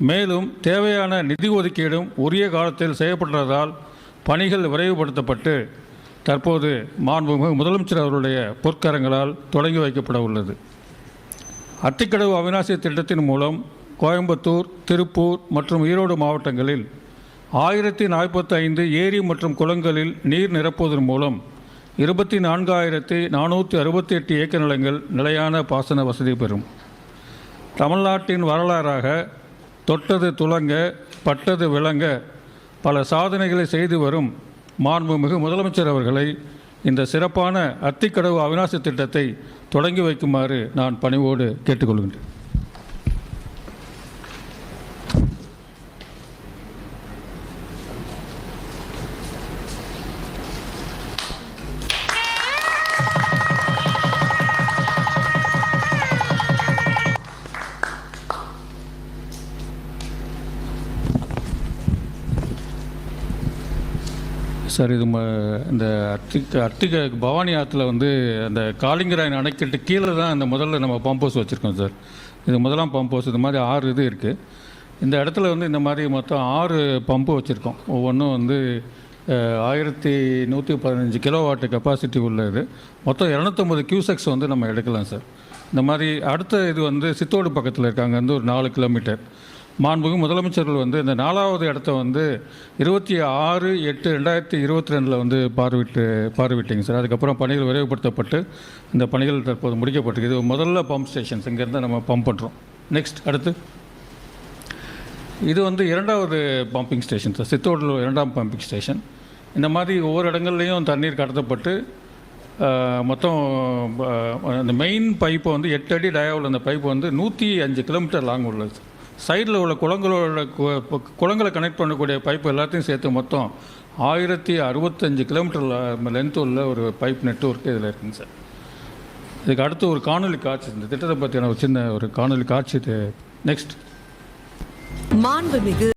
மேலும் தேவையான நிதி ஒதுக்கீடும் உரிய காலத்தில் செய்யப்பட்டதால் பணிகள் விரைவுபடுத்தப்பட்டு தற்போது மாண்புமிகு முதலமைச்சர் அவருடைய பொற்கரங்களால் தொடங்கி வைக்கப்பட உள்ளது அத்திக்கடவு அவிநாசி திட்டத்தின் மூலம் கோயம்புத்தூர் திருப்பூர் மற்றும் ஈரோடு மாவட்டங்களில் ஆயிரத்தி நாற்பத்தி ஐந்து ஏரி மற்றும் குளங்களில் நீர் நிரப்புவதன் மூலம் இருபத்தி நான்காயிரத்தி நானூற்றி அறுபத்தி எட்டு ஏக்கர் நிலங்கள் நிலையான பாசன வசதி பெறும். தமிழ்நாட்டின் வரலாறாக தொட்டது துலங்க பட்டது விளங்க பல சாதனைகளை செய்து வரும் மாண்புமிகு முதலமைச்சர் அவர்களை இந்த சிறப்பான அத்திக்கடவு அவிநாசி திட்டத்தை தொடங்கி வைக்குமாறு நான் பணிவோடு கேட்டுக்கொள்கின்றேன். சார் இது ம- இந்த அத்திக்க அர்த்திக பவானி ஆற்றுல வந்து அந்த காளிங்கராயன் அணைக்கட்டு கீழே தான் இந்த முதல்ல நம்ம பம்ப் ஹவுஸ் வச்சுருக்கோம் சார். இது முதலாம் பம்ப் ஹவுஸ் இது மாதிரி ஆறு இது இருக்குது இந்த இடத்துல வந்து இந்த மாதிரி மொத்தம் ஆறு பம்பு வச்சுருக்கோம். ஒவ்வொன்றும் வந்து ஆயிரத்தி நூற்றி பதினஞ்சு கிலோ வாட்டு கெப்பாசிட்டி உள்ளது. மொத்தம் இரநூத்தொம்பது கியூசெக்ஸ் வந்து நம்ம எடுக்கலாம் சார். இந்த மாதிரி அடுத்த இது வந்து சித்தோடு பக்கத்தில் இருக்காங்க. வந்து ஒரு நாலு கிலோமீட்டர் மாண்புமிகு முதலமைச்சர்கள் வந்து இந்த நாலாவது இடத்த வந்து இருபத்தி ஆறு எட்டு ரெண்டாயிரத்தி இருபத்தி ரெண்டில் வந்து பார்வையிட்டு பார்வையிட்டீங்க சார். அதுக்கப்புறம் பணிகள் விரைவுபடுத்தப்பட்டு இந்த பணிகள் தற்போது முடிக்கப்பட்டிருக்கு இது முதல்ல பம்ப் ஸ்டேஷன்ஸ் இங்கேருந்து நம்ம பம்ப் பண்ணுறோம் நெக்ஸ்ட் அடுத்து. இது வந்து இரண்டாவது பம்பிங் ஸ்டேஷன் சார். சித்தோடில் இரண்டாம் பம்பிங் ஸ்டேஷன் இந்த மாதிரி ஒவ்வொரு இடங்கள்லையும் தண்ணீர் கடத்தப்பட்டு மொத்தம் அந்த மெயின் பைப்பை வந்து எட்டு அடி டயாவில் அந்த பைப் வந்து நூற்றி அஞ்சு கிலோமீட்டர் லாங் உள்ளது சைடில் உள்ள குளங்களோட குளங்களை கனெக்ட் பண்ணக்கூடிய பைப்பு எல்லாத்தையும் சேர்த்து மொத்தம் ஆயிரத்தி அறுபத்தஞ்சு கிலோமீட்டர் லென்த் உள்ள ஒரு பைப் நெட்ஒர்க் இதில் இருக்குங்க சார். இதுக்கு அடுத்து ஒரு காணொலி காட்சி இந்த திட்டத்தை பற்றியான ஒரு சின்ன ஒரு காணொலி காட்சி நெக்ஸ்ட் மாண்புமிகு